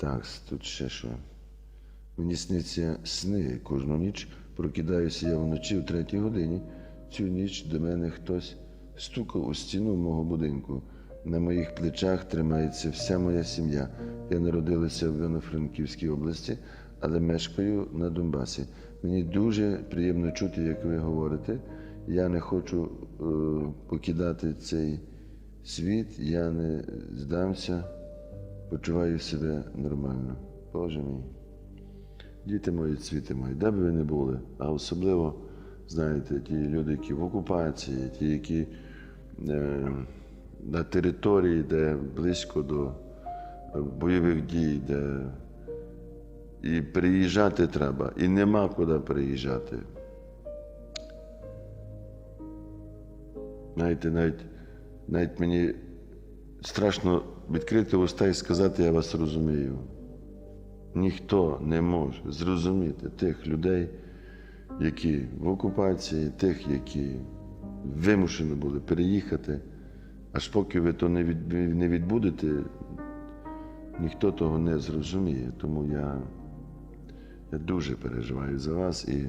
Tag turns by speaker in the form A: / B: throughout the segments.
A: Так, тут ще що. Мені сниться сни кожну ніч. Прокидаюся я вночі в третій годині. Цю ніч до мене хтось стукав у стіну мого будинку. На моїх плечах тримається вся моя сім'я. Я народилася в Івано-Франківській області, але мешкаю на Донбасі. Мені дуже приємно чути, як ви говорите. Я не хочу е, покидати цей світ, я не здамся, почуваю себе нормально. Боже мій. Діти мої, цвіти мої, де б ви не були, а особливо, знаєте, ті люди, які в окупації, ті, які е, на території, де близько до бойових дій, де і приїжджати треба, і нема куди приїжджати. Знаєте, навіть, навіть мені страшно відкрити уста і сказати, я вас розумію. Ніхто не може зрозуміти тих людей, які в окупації, тих, які вимушені були переїхати, аж поки ви то не, від, не відбудете, ніхто того не зрозуміє. Тому я, я дуже переживаю за вас і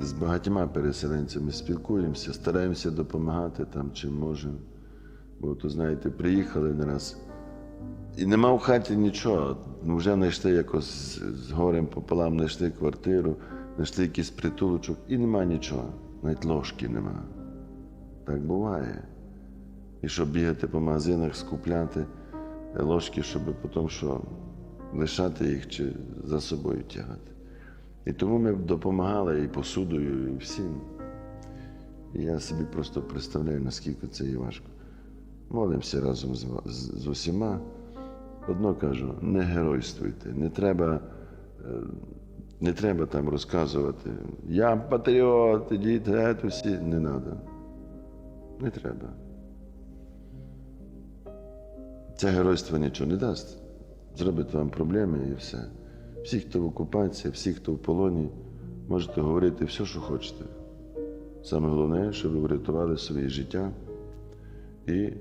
A: з багатьма переселенцями спілкуємося, стараємося допомагати там, чим можемо. Бо то, знаєте, приїхали не раз. І нема в хаті нічого. Ну, вже знайшли якось з- горем пополам, знайшли квартиру, знайшли якийсь притулочок, і нема нічого. Навіть ложки нема. Так буває. І щоб бігати по магазинах, скупляти ложки, щоб потім що лишати їх чи за собою тягати. І тому ми допомагали і посудою, і всім. І я собі просто представляю, наскільки це є важко. Молимося разом з, з, з усіма. Одно кажу, не геройствуйте, не треба, е, не треба там розказувати. Я патріот, ідіть, геть усі. Не треба. Не треба. Це геройство нічого не дасть. Зробить вам проблеми і все. Всі, хто в окупації, всі, хто в полоні, можете говорити все, що хочете. Саме головне, щоб ви врятували своє життя і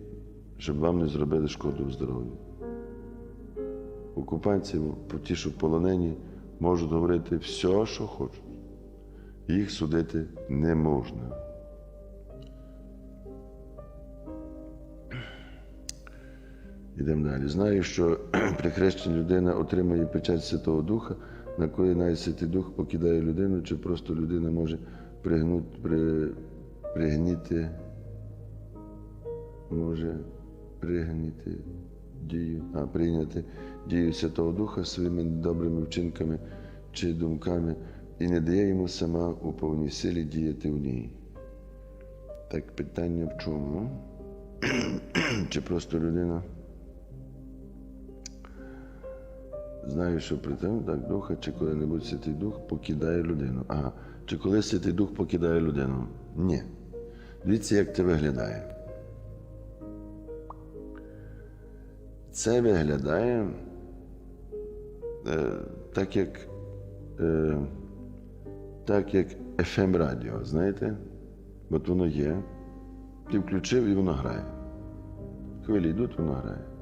A: щоб вам не зробили шкоду в здоров'ю. В окупації, ті, що полонені, можуть говорити все, що хочуть. Їх судити не можна. Йдемо далі. Знаю, що при хрещенні людина отримує печать Святого Духа, на коли навіть Святий Дух покидає людину, чи просто людина може пригнути, при, пригніти, може пригніти дію, а прийняти дію Святого Духа своїми добрими вчинками чи думками і не дає йому сама у повній силі діяти в ній. Так питання в чому? чи просто людина? Знаю, що при тому так духа, чи коли-небудь Святий Дух покидає людину. Ага. Чи коли Святий Дух покидає людину? Ні. Дивіться, як це виглядає. Це виглядає е, так, як, е, так, як FM радіо, знаєте? От воно є. Ти включив і воно грає. Хвилі йдуть, воно грає.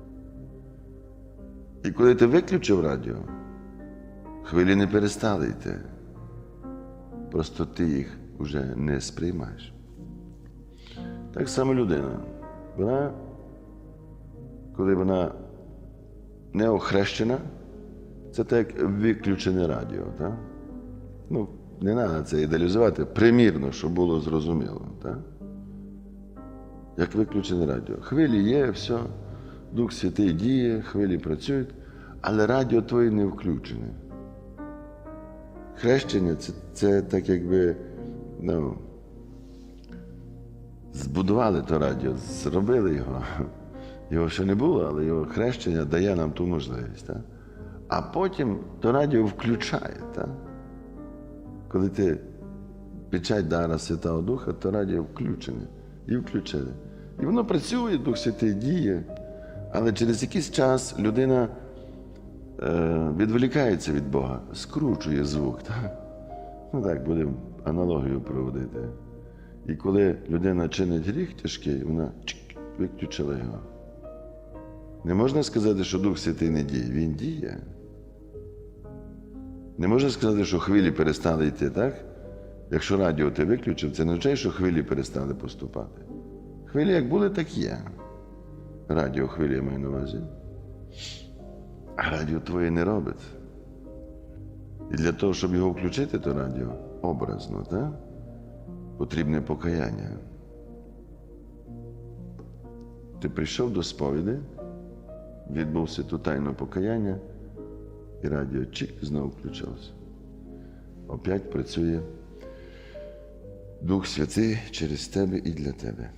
A: І коли ти виключив радіо, хвилі не перестали йти. Просто ти їх вже не сприймаєш. Так само людина. Вона, коли вона не охрещена, це так виключене радіо. Так? Ну, не треба це ідеалізувати, примірно, щоб було зрозуміло. Так? Як виключене радіо. Хвилі є, все, Дух Святий діє, хвилі працюють, але радіо твоє не включене. Хрещення це, це так якби ну, збудували то радіо, зробили його. Його ще не було, але його хрещення дає нам ту можливість. Так? А потім то радіо включає. Так? Коли ти печать дара Святого Духа, то радіо включене і включили. І воно працює, Дух Святий діє, але через якийсь час людина е, відволікається від Бога, скручує звук. Так? Ну так, будемо аналогію проводити. І коли людина чинить гріх тяжкий, вона виключила його. Не можна сказати, що Дух Святий не діє. Він діє. Не можна сказати, що хвилі перестали йти, так? Якщо радіо ти виключив, це не означає, що хвилі перестали поступати. Хвилі як були, так є. Радіо хвилі я маю на увазі. А радіо твоє не робить. І для того, щоб його включити, то радіо образно, так? потрібне покаяння. Ти прийшов до сповіді, відбувся тут тайне покаяння, і радіо чик знову включилося. Опять працює Дух Святий через тебе і для тебе.